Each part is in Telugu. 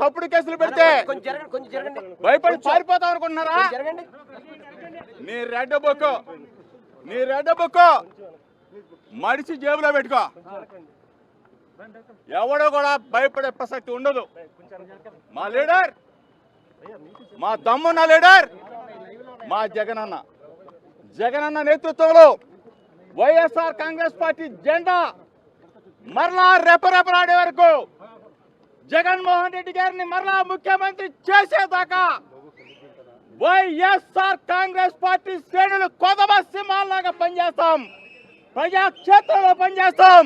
తప్పుడు కేసులు పెడితే భయపడి పారిపోతాం అనుకుంటున్నారా నీ రెడ్ బుక్ నీ రెడ్ బుక్ మడిచి జేబులో పెట్టుకో. ఎవడో కూడా భయపడే ప్రసక్తి ఉండదు. మా లీడర్ మా దమ్మున్న లీడర్ మా జగనన్న. జగనన్న నేతృత్వంలో వైఎస్ఆర్ కాంగ్రెస్ పార్టీ జెండా మరలా రెపరెపలాడే వరకు జగన్మోహన్ రెడ్డి గారిని మరలా ముఖ్యమంత్రి చేసేదాకా వైఎస్ఆర్ కాంగ్రెస్ పార్టీ శ్రేణులు కొదమ సింహాల్లాగా పనిచేస్తాం. ప్రజాక్షేత్రంలో పనిచేస్తాం.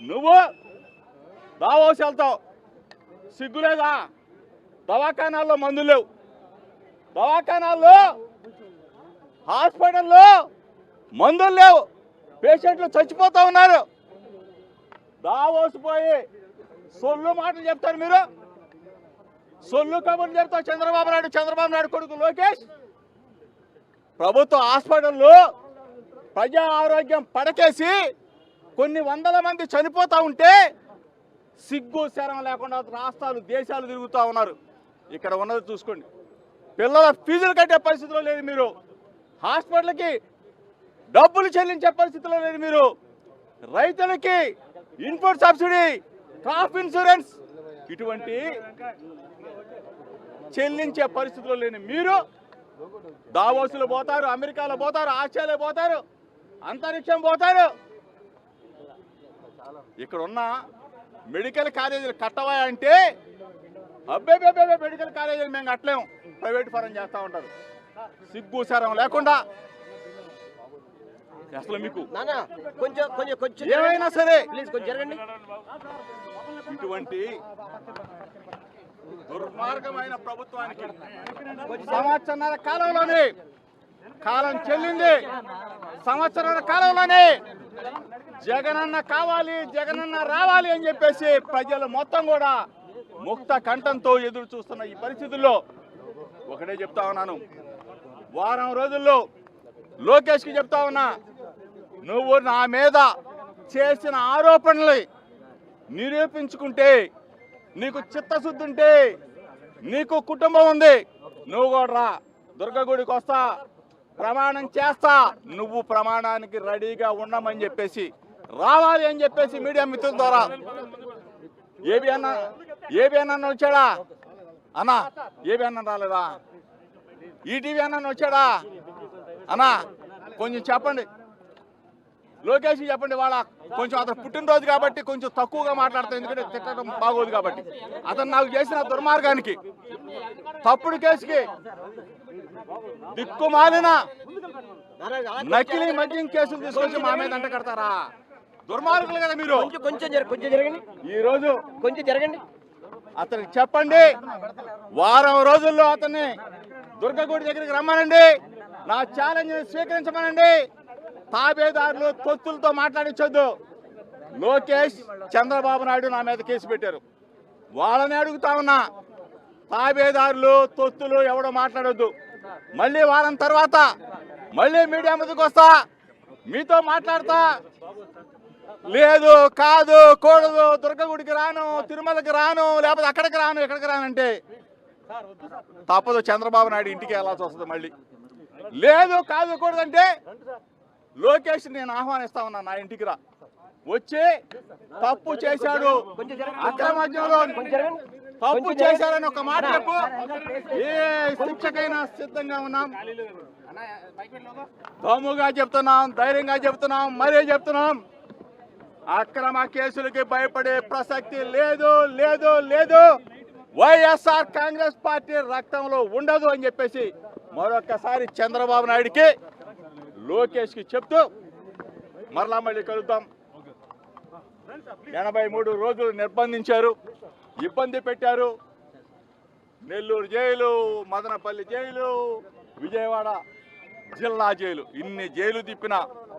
నువ్వు దావోసి వెళ్తావు. సిగ్గులేదా? దవాఖానాల్లో మందులు లేవు. దవాఖానాల్లో హాస్పిటల్లో మందులు లేవు. పేషెంట్లు చచ్చిపోతూ ఉన్నారు. దావోసిపోయి సొల్లు మాటలు చెప్తారు మీరు. సొల్లు కబుర్లు చెప్తావు చంద్రబాబు నాయుడు చంద్రబాబు నాయుడు కొడుకు లోకేష్. ప్రభుత్వ హాస్పిటల్లో ప్రజా ఆరోగ్యం పడకేసి కొన్ని వందల మంది చనిపోతూ ఉంటే సిగ్గు శరం లేకుండా రాష్ట్రాలు దేశాలు తిరుగుతూ ఉన్నారు. ఇక్కడ ఉన్నది చూసుకోండి. పిల్లల ఫీజులు కట్టే పరిస్థితిలో లేదు మీరు. హాస్పిటల్కి డబ్బులు చెల్లించే పరిస్థితిలో లేదు మీరు. రైతులకి ఇన్పుట్ సబ్సిడీ క్రాప్ ఇన్సూరెన్స్ ఇటువంటి చెల్లించే పరిస్థితుల్లో లేని మీరు దావోసులు పోతారు అమెరికాలో పోతారు ఆస్ట్రేలియా పోతారు అంతరిక్షం పోతారు. ఇక్కడ ఉన్న మెడికల్ కాలేజీలు కట్టవా అంటే అబ్బే మెడికల్ కాలేజీలు మేము కట్టలేము. ప్రైవేట్ ఫరం చేస్తూ ఉంటారు. సిగ్గు సరం లేకుండా అసలు మీకు కొంచెం కొంచెం కొంచెం ఏమైనా సరే. ప్లీజ్ కొంచెం జరగండి. ఇటువంటి దుర్మార్గమైన ప్రభుత్వానికి సంవత్సరాల కాలంలోనే కాలం చెల్లింది. సంవత్సరాల కాలంలోనే జగనన్న కావాలి జగనన్న రావాలి అని చెప్పేసి ప్రజలు మొత్తం కూడా ముక్త కంఠంతో ఎదురు చూస్తున్న ఈ పరిస్థితుల్లో ఒకటే చెప్తా ఉన్నాను. వారం రోజుల్లో లోకేష్కి చెప్తా ఉన్నా నువ్వు నా మీద చేసిన ఆరోపణలు నిరూపించుకుంటే నీకు చిత్తశుద్ధి ఉంటే నీకు కుటుంబం ఉంది. నువ్వు కూడా రా. దుర్గగుడికి వస్తా. ప్రమాణం చేస్తా. నువ్వు ప్రమాణానికి రెడీగా ఉండమని చెప్పేసి రావాలి అని చెప్పేసి మీడియా మిత్రుల ద్వారా. ఏబి అన్న ఏబి అన్న వచ్చాడా? అన్నా ఏబి అన్న రాలేదా? ఈటీవీ అన్న వచ్చాడా? అన్నా కొంచెం చెప్పండి. లోకేష్ చెప్పండి వాళ్ళ కొంచెం అతను పుట్టినరోజు కాబట్టి కొంచెం తక్కువగా మాట్లాడతాం ఎందుకంటే తిట్టడం బాగోదు కాబట్టి. అతను నాకు చేసిన దుర్మార్గానికి తప్పుడు కేసుకి దిక్కుమాలిన నకిలీ మద్యం కేసులు తీసుకొచ్చి మా మీద అంట కడతారా? దుర్మార్గులు కదా మీరు. కొంచెం కొంచెం జర కొంచెం జరగండి. ఈ రోజు కొంచెం జరగండి. అతనికి చెప్పండి వారం రోజుల్లో అతన్ని దుర్గగుడి దగ్గరికి రమ్మనండి నా ఛాలెంజ్ స్వీకరించమనండి. తాబేదారులు తొత్తులతో మాట్లాడించొద్దు. లోకేష్ చంద్రబాబు నాయుడు నా మీద కేసు పెట్టారు. వాళ్ళని అడుగుతా ఉన్నా. తాబేదారులు తొత్తులు ఎవడో మాట్లాడొద్దు. మళ్ళీ వారం తర్వాత మళ్ళీ మీడియా ముందుకు వస్తా. మీతో మాట్లాడతా. లేదు కాదు కూడదు దుర్గగుడికి రాను తిరుమలకి రాను లేకపోతే అక్కడికి రాను ఎక్కడికి రానంటే తప్పదు. చంద్రబాబు నాయుడు ఇంటికి వెళ్ళాల్సి వస్తుంది మళ్ళీ. లేదు కాదు కూడదంటే లోకేష్ నేను ఆహ్వానిస్తా ఉన్నా నా ఇంటికి రా. వచ్చి తప్పు చేశాడు. కొంచెం తప్పు చేశారని ఒక మాట చెప్పు. ఏ శిక్షకైనా సిద్ధంగా ఉన్నాం. దమ్ముగా చెప్తున్నాం ధైర్యంగా చెప్తున్నాం మరీ చెప్తున్నాం. అక్రమ కేసులకి భయపడే ప్రసక్తి లేదు లేదు లేదు. వైఎస్ఆర్ కాంగ్రెస్ పార్టీ రక్తంలో ఉండదు అని చెప్పేసి మరొకసారి చంద్రబాబు నాయుడికి లోకేష్కి చెప్తూ మరలా మళ్ళీ కలుద్దాం. ఎనభై మూడు రోజులు నిర్బంధించారు ఇబ్బంది పెట్టారు. నెల్లూరు జైలు మదనపల్లి జైలు విజయవాడ జిల్లా జైలు. ఇన్ని జైలు తిప్పిన